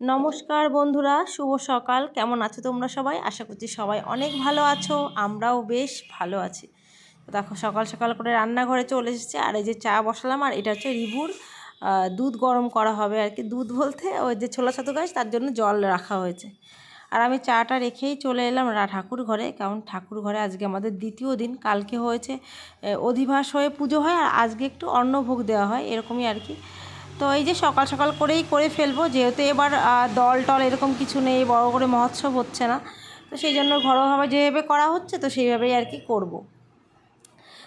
নমস্কার বন্ধুরা, শুভ সকাল। কেমন আছো তোমরা সবাই? আশা করছি সবাই অনেক ভালো আছো, আমরাও বেশ ভালো আছি। দেখো, সকাল সকাল করে রান্নাঘরে চলে এসেছে। আর এই যে চা বসালাম, আর এটা হচ্ছে রিবুর দুধ গরম করা হবে আর কি। দুধ বলতে ওই যে ছোলা ছাতু গাছ, তার জন্য জল রাখা হয়েছে। আর আমি চাটা রেখেই চলে এলাম ঠাকুর ঘরে। কারণ ঠাকুর ঘরে আজকে আমাদের দ্বিতীয় দিন, কালকে হয়েছে অধিবাস হয়ে পুজো হয়, আর আজকে একটু অন্নভোগ দেওয়া হয়, এরকমই আর কি। তো এই যে সকাল সকাল করেই করে ফেলব, যেহেতু এবার দল টল এরকম কিছু নেই, বড় করে মহোৎসব হচ্ছে না। তো সেই জন্য ঘরোয়াভাবে যেভাবে করা হচ্ছে, তো সেইভাবেই আর কি করব।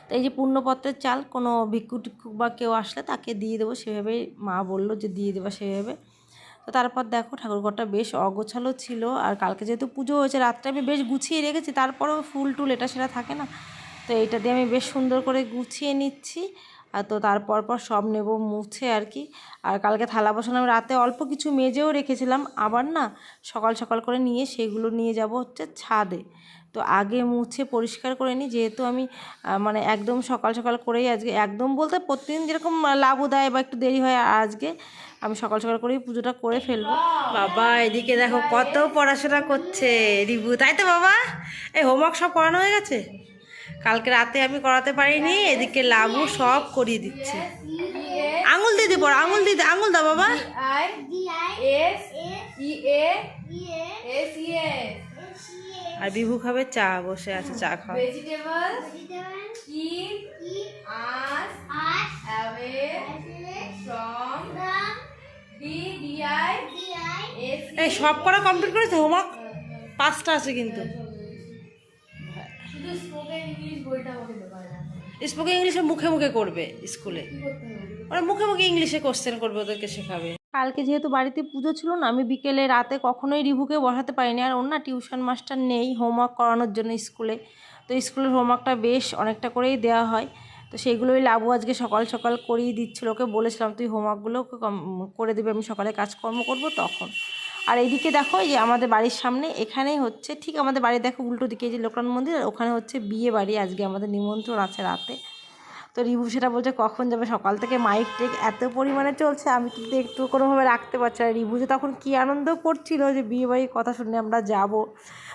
তো এই যে পূর্ণপত্রের চাল, কোনো ভিক্ষু টিক্ষু বা কেউ আসলে তাকে দিয়ে দেবো, সেভাবেই মা বলল যে দিয়ে দেবো সেভাবে। তো তারপর দেখো ঠাকুরঘরটা বেশ অগোছালো ছিল, আর কালকে যেহেতু পুজো হয়েছে রাত্রে আমি বেশ গুছিয়ে রেখেছি, তারপরেও ফুল টুল এটা সেটা থাকে না। তো এইটা দিয়ে আমি বেশ সুন্দর করে গুছিয়ে নিচ্ছি। আর তো তারপর পর সব নেব মুছে আর কি। আর কালকে থালা বসানো আমি রাতে অল্প কিছু মেজেও রেখেছিলাম। আবার না সকাল সকাল করে নিয়ে সেগুলো নিয়ে যাব হচ্ছে ছাদে। তো আগে মুছে পরিষ্কার করে নিই। যেহেতু আমি মানে একদম সকাল সকাল করেই আজকে, একদম বলতে প্রতিদিন যেরকম লাভও দেয় বা একটু দেরি হয় আজকে, আমি সকাল সকাল করেই পুজোটা করে ফেলব। বাবা, এদিকে দেখো কত পড়াশোনা করছে রিবু তাই তো বাবা? এই হোমওয়ার্ক সব করানো হয়ে গেছে? কালকে রাতে আমি করাতে পারিনি, এদিকে লাভু সব করিয়ে দিচ্ছে। আঙুল দিদি পড় আঙুল দিদি আঙুল দাও বাবা। আর বিভু খাবে চা, বসে আছে, চা S এই সব করা কমপ্লিট করেছে, হোমওয়ার্ক পাঁচটা আছে কিন্তু। স্পোকেন ইংলিশ মুখে মুখে করবে স্কুলে ওরা মুখে মুখে ইংলিশে কোশ্চেন করবে ওদেরকে শেখাবে। কালকে যেহেতু বাড়িতে পুজো ছিল না আমি বিকেলে রাতে কখনোই রিভুকে বসাতে পারিনি। আর ওর না টিউশন মাস্টার নেই হোমওয়ার্ক করানোর জন্য স্কুলে তো স্কুলের হোমওয়ার্কটা বেশ অনেকটা করেই দেওয়া হয়। তো সেইগুলোই লাবু আজকে সকাল সকাল করিয়ে দিচ্ছিল ওকে বলেছিলাম তুই হোমওয়ার্কগুলো ওকে কম- করে দেবে আমি সকালে কাজকর্ম করব তখন। আর এইদিকে দেখো যে আমাদের বাড়ির সামনে এখানেই হচ্ছে, ঠিক আমাদের বাড়ি দেখো উল্টো দিকে যে লোকনাথ মন্দির, আর ওখানে হচ্ছে বিয়ে বাড়ি আজকে আমাদের নিমন্ত্রণ আছে রাতে। তো রিভু সেটা বলছে, কখন যাবে? সকাল থেকে মাইক টেক এত পরিমাণে চলছে, আমি কিন্তু একটু কোনোভাবে রাখতে পারছি না। রিভু যে তখন কী আনন্দ করছিল যে বিয়ে বাড়ির কথা শুনে আমরা যাব।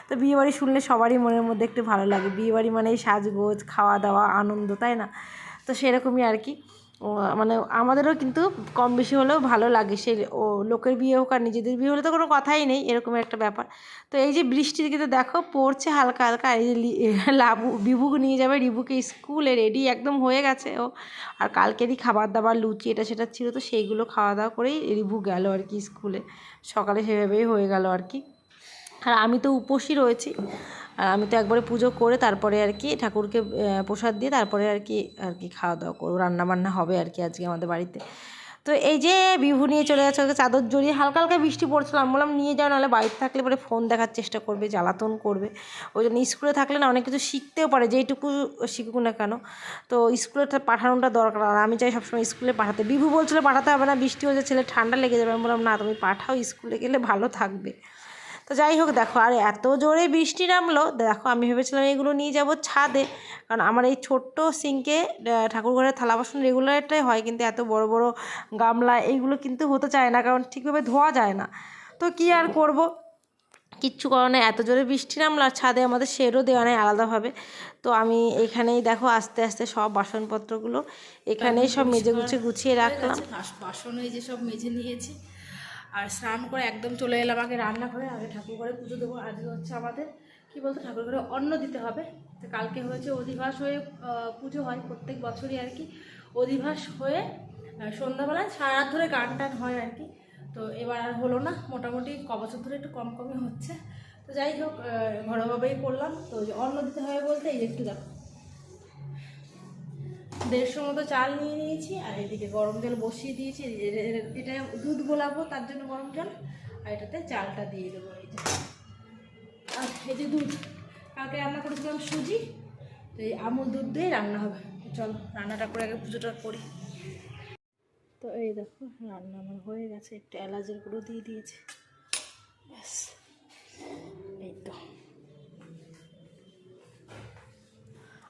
তো বিয়ে বাড়ি শুনলে সবারই মনের মধ্যে একটু ভালো লাগে। বিয়ে বাড়ি মানেই সাজগোজ, খাওয়া দাওয়া, আনন্দ, তাই না? তো সেরকমই আর কি। ও, মানে আমাদেরও কিন্তু কম বেশি হলেও ভালো লাগে সেই ও লোকের বিয়ে হোক আর নিজেদের বিয়ে হলে তো কোনো কথাই নেই এরকম একটা ব্যাপার। তো এই যে বৃষ্টির কিন্তু দেখো পড়ছে হালকা হালকা এই যে লাবু বিভুকে নিয়ে যাবে রিভুকে স্কুলে রেডি একদম হয়ে গেছে ও। আর কালকেরই খাবার দাবার লুচি এটা সেটা ছিল তো সেইগুলো খাওয়া দাওয়া করেই রিভু গেল আর কি স্কুলে। সকালে সেভাবেই হয়ে গেল আর কি। আর আমি তো উপোসই রয়েছি। আর আমি তো একবারে পুজো করে তারপরে আর কি ঠাকুরকে প্রসাদ দিয়ে তারপরে আর কি আর কি খাওয়া দাওয়া করব। রান্না বান্না হবে আর কি আজকে আমাদের বাড়িতে। তো এই যে বিভু নিয়ে চলে যাচ্ছে, ওকে চাদর জড়িয়ে হালকা হালকা বৃষ্টি পড়ছিল আমি বললাম নিয়ে যাও, নাহলে বাড়িতে থাকলে পরে ফোন দেখার চেষ্টা করবে, জ্বালাতন করবে। ওই জন্য স্কুলে থাকলে না অনেক কিছু শিখতেও পারে, যেইটুকু শিখুক না কেন। তো স্কুলে পাঠানোটা দরকার, আর আমি চাই সবসময় স্কুলে পাঠাতে। বিভু বলছিল পাঠাতে হবে না, বৃষ্টি হয়েছে ছেলে ঠান্ডা লেগে যাবে, আমি বললাম না, তুমি পাঠাও, স্কুলে গেলে ভালো থাকবে। তো যাই হোক দেখো আর এত জোরে বৃষ্টি নামলো দেখো আমি ভেবেছিলাম এগুলো নিয়ে যাব ছাদে কারণ আমার এই ছোট্ট সিঙ্কে ঠাকুর ঘরের থালা বাসন রেগুলারটাই হয় কিন্তু এত বড় বড় গামলা এইগুলো কিন্তু হতে চায় না কারণ ঠিকভাবে ধোয়া যায় না। তো কি আর করব? কিচ্ছু করার নেই এত জোরে বৃষ্টি নামলো আর ছাদে আমাদের শেডও দেওয়া নেই আলাদাভাবে। তো আমি এখানেই দেখো আস্তে আস্তে সব বাসনপত্রগুলো এখানেই সব মেজে গুছিয়ে গুছিয়ে রাখলাম। বাসন এই যে সব মেজে নিয়েছি। আর স্নান করে একদম চলে এলাম আগে রান্না করে আগে ঠাকুর ঘরে পুজো দেবো। আজকে হচ্ছে আমাদের, কি বলতো ঠাকুর ঘরে অন্ন দিতে হবে। তো কালকে হয়েছে অধিবাস হয়ে পুজো হয় প্রত্যেক বছরই আর কি। অধিবাস হয়ে সন্ধ্যাবেলায় সারা ধরে গান টান হয় আর কি। তো এবার আর হলো না, মোটামুটি ক বছর ধরে একটু কম কমই হচ্ছে। তো যাই হোক ঘরোয়াভাবেই করলাম। তো অন্ন দিতে হবে বলতে এই একটু দেখো। দেড়শো মতো চাল নিয়ে নিয়েছি, আর এদিকে গরম জল বসিয়ে দিয়েছি। এটা দুধ গোলাবো, তার জন্য গরম জল, আর এটাতে চালটা দিয়ে দেবো এই যে। আর এই যে দুধ, কালকে রান্না করেছিলাম সুজি, তো এই আমুল দুধ দিয়ে রান্না হবে। চল, রান্নাটা করে আগে পুজোটা করি। তো এই দেখো, রান্না আমার হয়ে গেছে, একটু এলাচের গুঁড়ো দিয়ে দিয়েছে। ব্যাস, এই তো।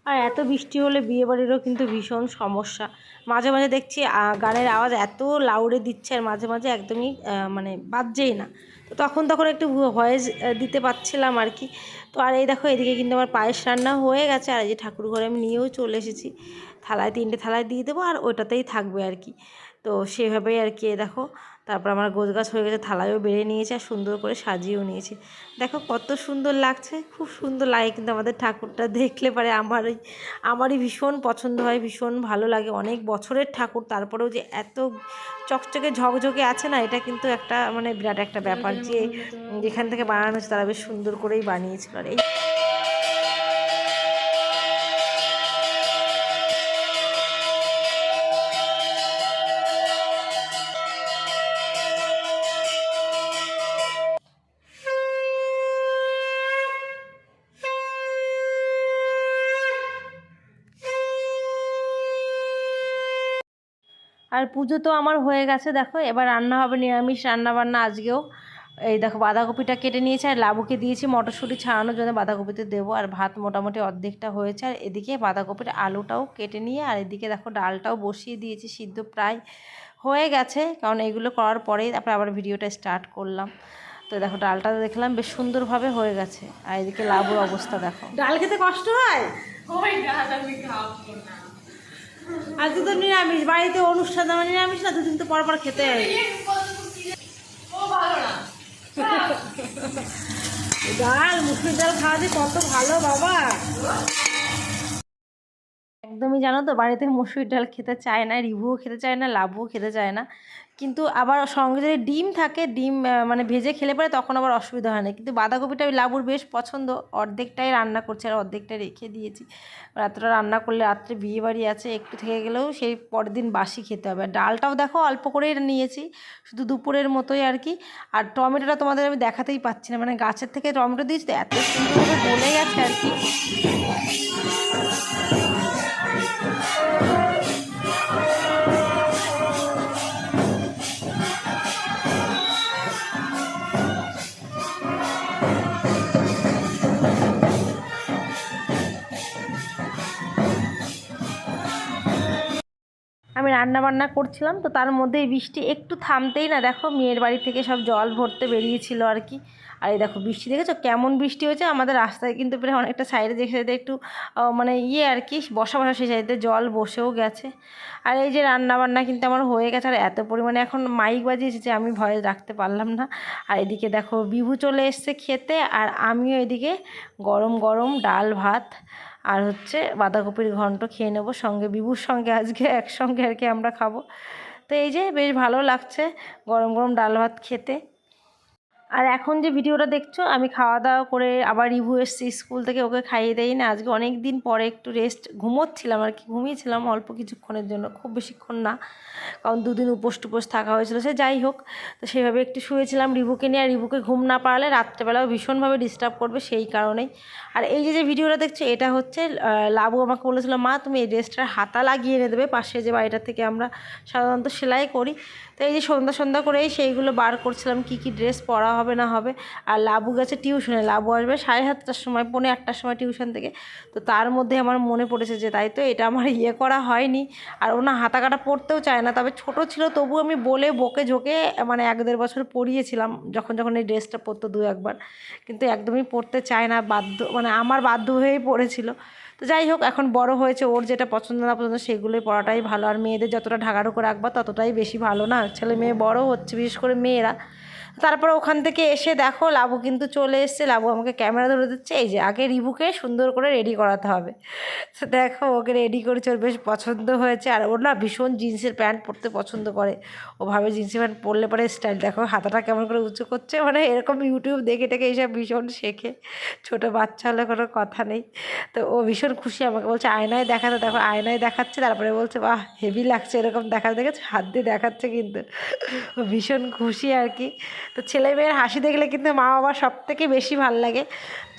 আর এত বৃষ্টি হলে বিয়ে বাড়িরও কিন্তু ভীষণ সমস্যা। মাঝে মাঝে দেখছি গানের আওয়াজ এত লাউডে দিচ্ছে আর মাঝে মাঝে একদমই মানে বাজছেই না। তো তখন তখন একটু ভয়েস দিতে পারছিলাম আর কি। তো আর এই দেখো, এদিকে কিন্তু আমার পায়েস রান্না হয়ে গেছে আর এই যে ঠাকুর ঘরে আমি নিয়েও চলে এসেছি। থালায়, তিনটে থালায় দিয়ে দেবো আর ওটাতেই থাকবে আর কি। তো সেভাবেই আর কি দেখো তারপর আমার গোছ গাছ হয়ে গেছে, থালায়ও বেড়ে নিয়েছে আর সুন্দর করে সাজিয়েও নিয়েছে। দেখো কত সুন্দর লাগছে, খুব সুন্দর লাগে কিন্তু আমাদের ঠাকুরটা দেখলে পারে আমারই আমারই ভীষণ পছন্দ হয়, ভীষণ ভালো লাগে। অনেক বছরের ঠাকুর, তারপরেও যে এত চকচকে ঝকঝকে আছে না, এটা কিন্তু একটা মানে বিরাট একটা ব্যাপার যে যেখান থেকে বানানো হচ্ছে তারা বেশ সুন্দর করেই বানিয়েছিল। আর এই আর পুজো তো আমার হয়ে গেছে দেখো। এবার রান্না হবে নিরামিষ রান্না বান্না আজকেও। এই দেখো বাঁধাকপিটা কেটে নিয়েছে আর লাবুকে দিয়েছি মটরশুঁটি ছাড়ানোর জন্য বাঁধাকপিতে দেবো। আর ভাত মোটামুটি অর্ধেকটা হয়েছে। আর এদিকে বাঁধাকপির আলুটাও কেটে নিয়ে আর এদিকে দেখো ডালটাও বসিয়ে দিয়েছি সিদ্ধ প্রায় হয়ে গেছে। কারণ এগুলো করার পরেই তারপরে আবার ভিডিওটা স্টার্ট করলাম। তো দেখো ডালটা দেখলাম বেশ সুন্দরভাবে হয়ে গেছে। আর এদিকে লাবুর অবস্থা দেখো। ডাল খেতে কষ্ট হয় ওই ডাল আমি খাব না আজকে তো নিরামিষ, বাড়িতে অনুষ্ঠান, আমার নিরামিষ না, দুদিন তো পর পর খেতে ডাল, মুসুর ডাল খাওয়া যে কত ভালো, বাবা। একদমই জানো তো, বাড়িতে মসুর ডাল খেতে চায় না, রিভুও খেতে চায় না লাভও খেতে চায় না। কিন্তু আবার সঙ্গে যদি ডিম থাকে, ডিম মানে ভেজে খেলে পরে তখন আবার অসুবিধা হয় না। কিন্তু বাঁধাকপিটা ওই লাবুর বেশ পছন্দ। অর্ধেকটাই রান্না করছে আর অর্ধেকটা রেখে দিয়েছি। রাত্রে রান্না করলে রাত্রে বিয়ে বাড়ি আছে, একটু থেকে গেলেও সেই পরের দিন বাসি খেতে হবে। আর ডালটাও দেখো অল্প করেই নিয়েছি, শুধু দুপুরের মতোই আর কি। আর টমেটোটা তোমাদের আমি দেখাতেই পাচ্ছি না। মানে গাছের থেকে টমেটো দিয়েছি তো এত সুন্দরভাবে গলে গেছে আর কি। রান্না বান্না করছিলাম, তো তার মধ্যে এই বৃষ্টি একটু থামতেই না, দেখো মেয়ের বাড়ি থেকে সব জল ভরতে বেরিয়েছিল আর কি। আর এই দেখো বৃষ্টি দেখেছ? কেমন বৃষ্টি হয়েছে? আমাদের রাস্তায় কিন্তু প্রায় অনেকটা সাইডে দেখে যেতে একটু মানে ইয়ে আর কি, বসা বসা সেই সাইডে জল বসেও গেছে। আর এই যে রান্না বান্না কিন্তু আমার হয়ে গেছে, আর এত পরিমাণে এখন মাইক বাজিয়েছে যে আমি ভয়ে রাখতে পারলাম না। আর এদিকে দেখো বিভু চলে এসছে খেতে, আর আমিও এদিকে গরম গরম ডাল ভাত আর হচ্ছে বাঁধাকপির ঘন্ট খেয়ে নেব, সঙ্গে বিভুর সঙ্গে আজকে একসঙ্গে আর কি আমরা খাব। তো এই যে বেশ ভালো লাগছে গরম গরম ডাল ভাত খেতে। আর এখন যে ভিডিওটা দেখছ, আমি খাওয়া দাওয়া করে আবার রিভু এসছি স্কুল থেকে, ওকে খাইয়ে দেই না। আজকে অনেক দিন পরে একটু রেস্ট ঘুমোচ্ছিলাম আর কি, ঘুমিয়েছিলাম অল্প কিছুক্ষণের জন্য, খুব বেশিক্ষণ না। কারণ দুদিন উপোস টুপোস থাকা হয়েছিল, সে যাই হোক, তো সেইভাবে একটু শুয়েছিলাম রিভুকে নিয়ে। আর রিভুকে ঘুম না পারলে রাত্রেবেলাও ভীষণভাবে ডিস্টার্ব করবে সেই কারণেই। আর এই যে যে ভিডিওটা দেখছ, এটা হচ্ছে লাবু আমাকে বলেছিল, মা, তুমি এই ড্রেসটার হাতা লাগিয়ে এনে দেবে, পাশে যে বাড়িটা থেকে আমরা সাধারণত সেলাই করি। তো এই যে সন্ধ্যা সন্ধ্যা করেই সেইগুলো বার করছিলাম, কি কি ড্রেস পরা হবে না হবে। আর লাবু গেছে টিউশনে, লাবু আসবে সাড়ে সাতটার সময়, পৌনে আটটার সময় টিউশন থেকে। তো তার মধ্যে আমার মনে পড়েছে যে, তাই তো এটা আমার ইয়ে করা হয়নি। আর ওনা হাতা কাটা পড়তেও চায় না, তবে ছোট ছিল, তবু আমি বলে বকে ঝোঁকে মানে এক দেড় বছর পরিয়েছিলাম যখন যখন এই ড্রেসটা পরতো দু একবার। কিন্তু একদমই পড়তে চায় না, বাধ্য মানে আমার বাধ্য হয়েই পড়েছিল। তো যাই হোক, এখন বড় হয়েছে, ওর যেটা পছন্দ না পছন্দ সেগুলোই পড়াটাই ভালো। আর মেয়েদের যতটা ঢাকাঢুকো রাখবা, ততটাই বেশি ভালো না। ছেলে মেয়ে বড় হচ্ছে, বিশেষ করে মেয়েরা। তারপরে ওখান থেকে এসে দেখো লাবু কিন্তু চলে এসছে। লাবু আমাকে ক্যামেরা ধরে দিচ্ছে, এই যে আগে রিভুকে সুন্দর করে রেডি করাতে হবে। তো দেখো ওকে রেডি করেছে ওর বেশ পছন্দ হয়েছে। আর ওর না ভীষণ জিন্সের প্যান্ট পরতে পছন্দ করে। ও ভাবে জিন্সের প্যান্ট পরলে পরে স্টাইল দেখো হাতাটা কেমন করে উঁচু করছে মানে এরকম ইউটিউব দেখে টেকে এইসব ভীষণ শেখে। ছোটো বাচ্চা হলে কোনো কথা নেই। তো ও ভীষণ খুশি আমাকে বলছে, আয়নায় দেখাতে, দেখো আয়নায় দেখাচ্ছে। তারপরে বলছে, বাহ হেভি লাগছে এরকম দেখা দেখেছে? হাত দিয়ে দেখাচ্ছে কিন্তু। ভীষণ খুশি আর কি। তো ছেলে মেয়ের হাসি দেখলে কিন্তু মা বাবা সব থেকে বেশি ভালো লাগে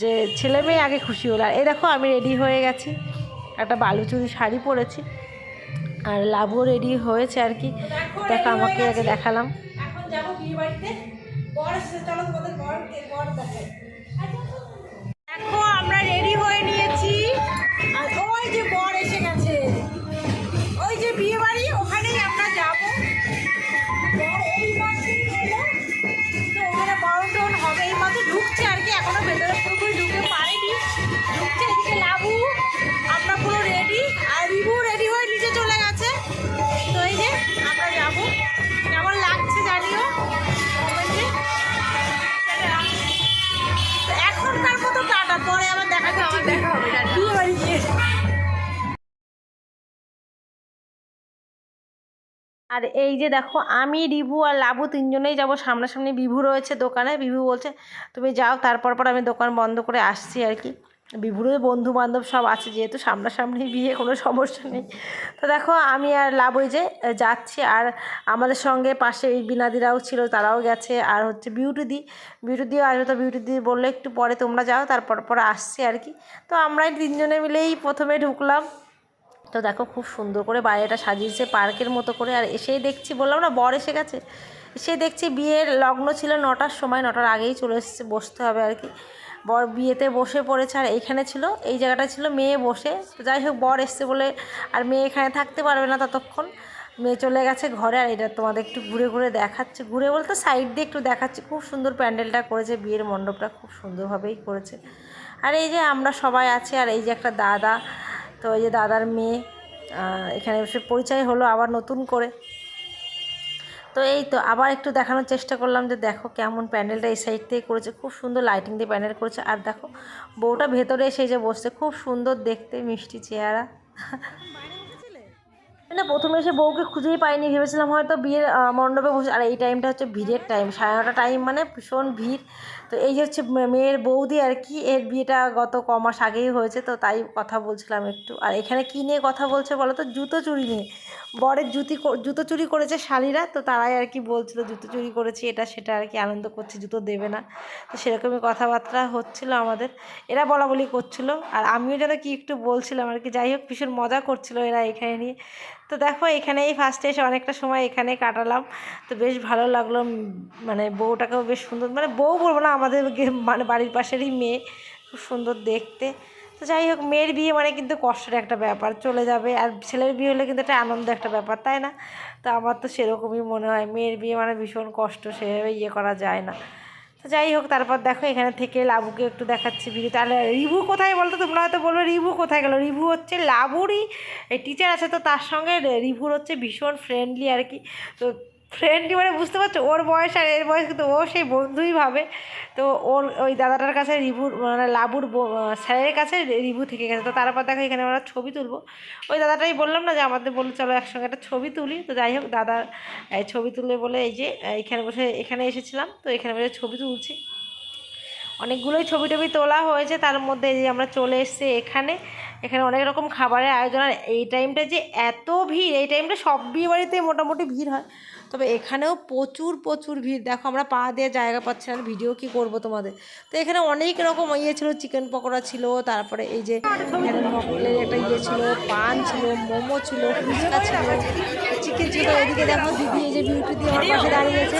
যে ছেলে মেয়ে আগে খুশি হলো। আর এই দেখো আমি রেডি হয়ে গেছি। একটা বালুচুরি শাড়ি পরেছি। আর লাভও রেডি হয়েছে আর কি। দেখো আমাকে আগে দেখালাম। এখন যাব বিয়ে বাড়িতে বর চলো তোমাদের বর বর দেখা বিয়ে বাড়ি গিয়ে। আর এই যে দেখো আমি রিভু আর লাবু তিনজনেই যাব সামনাসামনি। বিভু রয়েছে দোকানে বিভু বলছে তুমি যাও তারপর পর আমি দোকান বন্ধ করে আসছি আর কি। বিভুরও বন্ধু বান্ধব সব আছে, যেহেতু সামনাসামনি বিয়ে কোনো সমস্যা নেই। তো দেখো, আমি আর লাভ ওই যে যাচ্ছি আর আমাদের সঙ্গে পাশে এই বিনাদিরাও ছিল, তারাও গেছে। আর হচ্ছে বিউটি দি, বিউটি দিও আসবে তো বিউটি দি বলল, একটু পরে তোমরা যাও, তারপর, পরে আসছি আর কি। তো আমরাই তিনজনে মিলেই প্রথমে ঢুকলাম। তো দেখো, খুব সুন্দর করে বাইরেটা সাজিয়েছে পার্কের মতো করে। আর এসেই দেখছি, বললাম, না, বর এসে গেছে? এসে দেখছি বিয়ের লগ্ন ছিল নটার সময়, নটার আগেই চলে এসেছে, বসতে হবে আর কি। বর বিয়েতে বসে পড়েছে, আর এইখানে ছিল, এই জায়গাটা ছিল মেয়ে বসে। যাই হোক, বর এসছে বলে, আর মেয়ে এখানে থাকতে পারবে না ততক্ষণ। মেয়ে চলে গেছে ঘরে, আর এটা তোমাদের একটু ঘুরে ঘুরে দেখাচ্ছে। ঘুরে বলতে সাইড দিয়ে একটু দেখাচ্ছে, খুব সুন্দর প্যান্ডেলটা করেছে, বিয়ের মণ্ডপটা খুব সুন্দরভাবেই করেছে। আর এই যে আমরা সবাই আছি, আর এই যে একটা দাদা, তো এই যে দাদার মেয়ে এখানে এসে পরিচয় হলো আবার নতুন করে। তো এই তো আবার একটু দেখানোর চেষ্টা করলাম যে দেখো কেমন প্যান্ডেলটা এই সাইড থেকে করেছে। খুব সুন্দর লাইটিং দিয়ে প্যান্ডেল করেছে। আর দেখো, বউটা ভেতরে এসে যে বসছে। খুব সুন্দর দেখতে, মিষ্টি চেহারা। না, প্রথমে এসে বউকে খুঁজেই পাইনি। ভেবেছিলাম হয়তো বিয়ের মণ্ডপে বসে আর এই টাইমটা হচ্ছে ভিড়ের টাইম সাড়ে নটা টাইম মানে ভীষণ ভিড়। তো এই হচ্ছে মেয়ের বৌদি আর কি, এর বিয়েটা গত ক মাস আগেই হয়েছে। তো তাই কথা বলছিলাম একটু। আর এখানে কী নিয়ে কথা বলছে বলো তো? জুতো চুরি নিয়ে। বরের জুতি জুতো চুরি করেছে শালিরা, তো তারাই আর কি বলছিল, জুতো চুরি করেছি, এটা সেটা আর কি আনন্দ করছে, জুতো দেবে না। তো সেরকমই কথাবার্তা হচ্ছিল আমাদের। এরা বলা বলি করছিল, আর আমিও যেন কি একটু বলছিলাম আর কি। যাই হোক, ভীষণ মজা করছিল এরা এখানে নিয়ে। তো দেখো, এখানেই ফার্স্টে এসে অনেকটা সময় এখানে কাটালাম। তো বেশ ভালো লাগল মানে বউটাকেও বেশ সুন্দর মানে বউ বলব না, আমাদের মানে বাড়ির পাশেরই মেয়ে, খুব সুন্দর দেখতে। তো যাই হোক, মেয়ের বিয়ে মানে কিন্তু কষ্টের একটা ব্যাপার, চলে যাবে। আর ছেলের বিয়ে হলে কিন্তু একটা আনন্দ একটা ব্যাপার, তাই না? তো আমার তো সেরকমই মনে হয়, মেয়ের বিয়ে মানে ভীষণ কষ্ট, সেভাবে ইয়ে করা যায় না। তো যাই হোক, তারপর দেখো এখানে থেকে লাবুকে একটু দেখাচ্ছি ভিডিও তাহলে রিভু কোথায় বলতো? তোমরা হয়তো বলবে, রিভু কোথায় গেলো? রিভু হচ্ছে লাবুরই টিচার আছে, তো তার সঙ্গে রিভুর হচ্ছে ভীষণ ফ্রেন্ডলি আর কি। তো ফ্রেন্ডলি মানে বুঝতে পারছ? ওর বয়স আর এর বয়স কিন্তু ও সেই বন্ধুই ভাবে। তো ওর ওই দাদাটার কাছে রিভুর মানে লাবুর স্যারের কাছে রিভু থেকে গেছে। তো তারপর দেখো এখানে আমরা ছবি তুলবো। ওই দাদাটাই বললাম না যে আমাদের বলল, চলো একসঙ্গে একটা ছবি তুলি। তো যাই হোক দাদার ছবি তুলে বলে এই যে এখানে বসে, এখানে এসেছিলাম। তো এখানে বসে ছবি তুলছি। অনেকগুলোই ছবি টবি তোলা হয়েছে। তার মধ্যে যে আমরা চলে এসেছি এখানে। এখানে অনেক রকম খাবারের আয়োজন। আর এই টাইমটা যে এত ভিড়, এই টাইমটা সব বিয়ে বাড়িতে মোটামুটি ভিড় হয়। তবে এখানেও প্রচুর প্রচুর ভিড়। দেখো, আমরা পা দিয়ে জায়গা পাচ্ছি না, ভিডিও কি করব তোমাদের? তো এখানে অনেক রকম ইয়ে ছিল, চিকেন পকোড়া ছিল, তারপরে এই যে, একটা ইয়ে ছিল, পান ছিল, মোমো ছিল, ফুচকা ছিল। ছিল এদিকে দেখো দিদি এই যে বিউটি দিয়ে আমার পাশে দাঁড়িয়েছে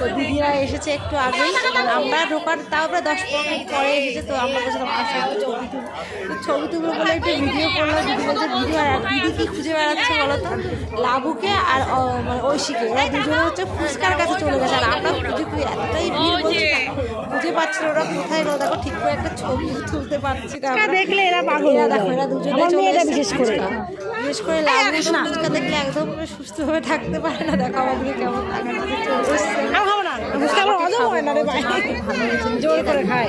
তো দিদিরা এসেছে একটু আগেই। আমরা ঢোকার তাও প্রায় দশ পনেরো মিনিট পরে এসেছে তো আমরা বলছিলাম আসলে ছবি তুলি তো ছবি তুলবো বলে একটু ভিডিও করল দিদি বলছে ভিডিও আর দিদি কি খুঁজে বেড়াচ্ছে বলো তো? লাবুকে আর মানে ঐশীকে। ওরা দুজনে হচ্ছে ফুচকার কাছে চলে গেছে। আর আমরা খুঁজে খুঁজে এতটাই ভিড় বলছি না, খুঁজে পাচ্ছি না ওরা কোথায় গেলো? দেখো ঠিক করে একটা ছবি তুলতে পারছি না আমরা। দেখলে এরা পাগল দেখো এরা দুজনে চলে বিশেষ করে। বিশেষ করে তো ফুচকা দেখলে একদম সুস্থভাবে থাকতে পারে না। দেখো আমাদেরকে কেমন হয় জোর করে খায়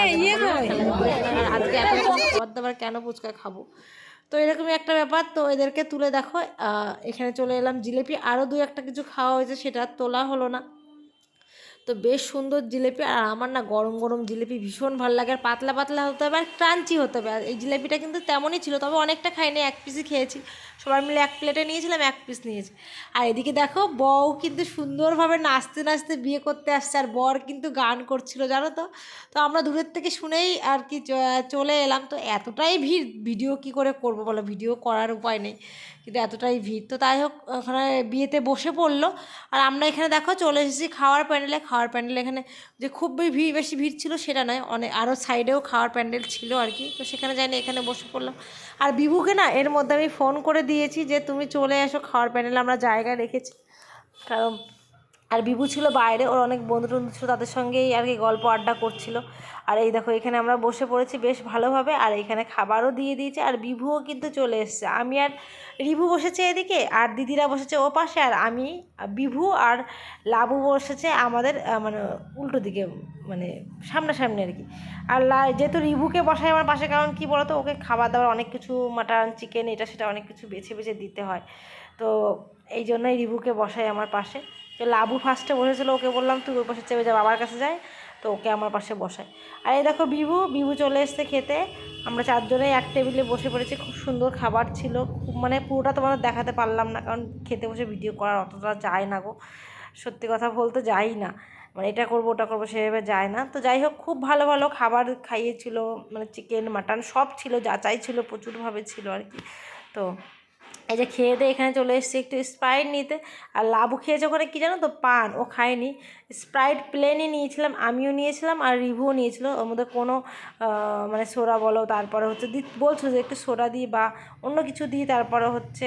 এই ইয়ে আর আজকে এত খাবার দাবার কেন ফুচকা খাব? তো এরকমই একটা ব্যাপার তো এদেরকে তুলে দেখো। আহ, এখানে চলে এলাম জিলেপি। আরও দু একটা কিছু খাওয়া হয়েছে সেটা তোলা হলো না। তো বেশ সুন্দর জিলেপি, আর আমার না গরম গরম জিলেপি ভীষণ ভালো লাগে, আর পাতলা পাতলা হতে হবে, আর ক্রাঞ্চি হতে হবে। আর এই জিলেপিটা কিন্তু তেমনই ছিল, তবে অনেকটা খাইনি, এক পিসই খেয়েছি। সবাই মিলে এক প্লেটে নিয়েছিলাম, এক পিস নিয়েছি। আর এদিকে দেখো, বউ কিন্তু সুন্দরভাবে নাচতে নাচতে বিয়ে করতে আসছে, আর বর কিন্তু গান করছিল, জানো তো? তো আমরা দূরের থেকে শুনেই আর কি চলে এলাম। তো এতটাই ভিড়, ভিডিও কি করে করব বলো? ভিডিও করার উপায় নেই, কিন্তু এতটাই ভিড়। তো তাই হোক, ওখানে বিয়েতে বসে পড়ল, আর আমরা এখানে দেখো, চলে এসেছি খাওয়ার প্যান্ডেলে খাওয়ার প্যান্ডেল এখানে যে খুব ভিড়, বেশি ভিড় ছিল সেটা নয়। অনেক আরও সাইডেও খাওয়ার প্যান্ডেল ছিল আর কি। তো সেখানে যাইনি এখানে বসে পড়লাম। আর বিভুকে না, এর মধ্যে আমি ফোন করে দিয়েছি যে, তুমি চলে এসো খাওয়ার প্যান্ডেল, আমরা জায়গা রেখেছি। কারণ আর বিভু ছিল বাইরে, ওর অনেক বন্ধু টন্ধু ছিল, তাদের সঙ্গেই আর কি গল্প আড্ডা করছিল। আর এই দেখো, এখানে আমরা বসে পড়েছি বেশ ভালোভাবে, আর এখানে খাবারও দিয়ে দিয়েছে, আর বিভুও কিন্তু চলে এসছে। আমি আর রিভু বসেছে এদিকে, আর দিদিরা বসেছে ও পাশে, আর আমি, বিভু আর লাবু বসেছে আমাদের মানে উল্টো দিকে মানে সামনাসামনি আর কি। আর যেহেতু রিভুকে বসায় আমার পাশে, কারণ কি বলতো, ওকে খাবার দাবার অনেক কিছু, মাটন, চিকেন, এটা সেটা অনেক কিছু বেছে বেছে দিতে হয়। তো এই জন্যই রিভুকে বসাই আমার পাশে। তো লাবু ফার্স্টে বসেছিলো, ওকে বললাম, তুই ওই পাশে চেপে যা, বাবার কাছে যায় তো ওকে আমার পাশে বসায়। আর এই দেখো বিভু বিভু চলে এসছে খেতে। আমরা চারজনেই এক টেবিলে বসে পড়েছি, খুব সুন্দর খাবার ছিল। খুব মানে পুরোটা তোমাদের দেখাতে পারলাম না, কারণ খেতে বসে ভিডিও করার অতটা যায় না গো। সত্যি কথা বলতে যাই না। মানে এটা করব, ওটা করব, সেভাবে যায় না। তো যাই হোক, খুব ভালো ভালো খাবার খাইয়েছিল মানে চিকেন, মাটন, সব ছিল যাচাই ছিল, প্রচুরভাবে ছিল আর কি। তো এই যে খেয়ে দিয়ে এখানে চলে এসেছি একটু স্প্রাইট নিতে। আর লাবু খেয়েছে ওখানে কী জানো তো? পান। ও খায়নি। স্প্রাইট প্লেনই নিয়েছিলাম, আমিও নিয়েছিলাম আর রিভুও নিয়েছিল। ওর মধ্যে কোনো মানে সোডা বলো, তারপরে হচ্ছে দি, বলছো যে একটু সোডা দিই বা অন্য কিছু দিই, তারপরে হচ্ছে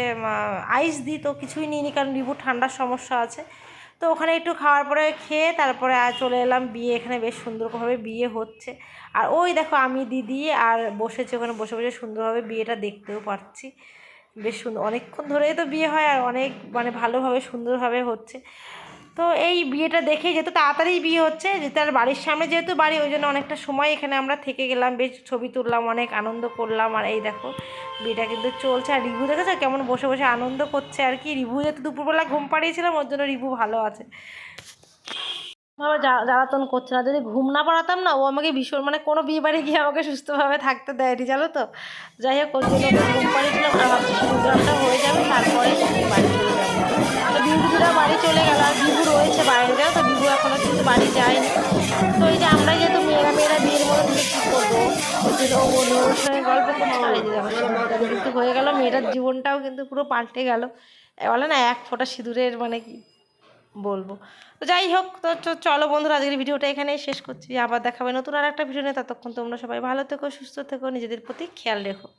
আইস দিই তো কিছুই নিইনি কারণ রিভু ঠান্ডার সমস্যা আছে। তো ওখানে একটু খাওয়ার পরে খেয়ে তারপরে চলে এলাম। বিয়ে এখানে বেশ সুন্দরভাবে বিয়ে হচ্ছে। আর ওই দেখো আমি দিদি আর বসেছি ওখানে, বসে বসে সুন্দরভাবে বিয়েটা দেখতেও পাচ্ছি বেশ সুন্দর অনেকক্ষণ ধরেই তো বিয়ে হয় আর অনেক মানে ভালোভাবে, সুন্দরভাবে হচ্ছে। তো এই বিয়েটা দেখে যেহেতু তাড়াতাড়ি বিয়ে হচ্ছে, যে তার বাড়ির সামনে যেহেতু বাড়ি, ওই জন্য অনেকটা সময় এখানে আমরা থেকে গেলাম। বেশ ছবি তুললাম, অনেক আনন্দ করলাম। আর এই দেখো, বিয়েটা কিন্তু চলছে। আর রিভু দেখেছ? কেমন বসে বসে আনন্দ করছে। আর কি, রিভু যেহেতু দুপুরবেলা ঘুম পাড়িয়েছিলাম, ওর জন্য রিভু ভালো আছে। বাবা জ্বা- জ্বালাতন করছে না। যদি ঘুম না পাড়াতাম না, ও আমাকে ভীষণ মানে কোনো বিয়ে বাড়ি গিয়ে আমাকে সুস্থভাবে থাকতে দেয়নি, জানো তো? যাই হোক, ওর জন্য ঘুম পাড়িয়েছিলাম আর ভাবছি সুন্দরটা হয়ে যাবে, তারপরে বাড়ি চলে যাব। তো বাড়ি চলে গেল, আর বিভু রয়েছে বাইরে, জানো তো? বিভু এখনও কিন্তু বাড়ি যায়নি। তো এই যে আমরা যেহেতু মেয়েরা মেয়েরা বিয়ের মধ্যে থেকে কী করব? ও ওর সঙ্গে গল্প কিন্তু হয়ে গেল, মেয়েটার জীবনটাও কিন্তু পুরো পাল্টে গেল। বলে না, এক ফোঁটা সিঁদুরের মানে কি বলব। তো যাই হোক, তো চলো বন্ধুরা, আজকের ভিডিওটা এখানেই শেষ করছি। আবার দেখাবে নতুন আর একটা ভিডিও নিয়ে। ততক্ষণ তোমরা সবাই ভালো থেকো, সুস্থ থেকো, নিজেদের প্রতি খেয়াল রেখো।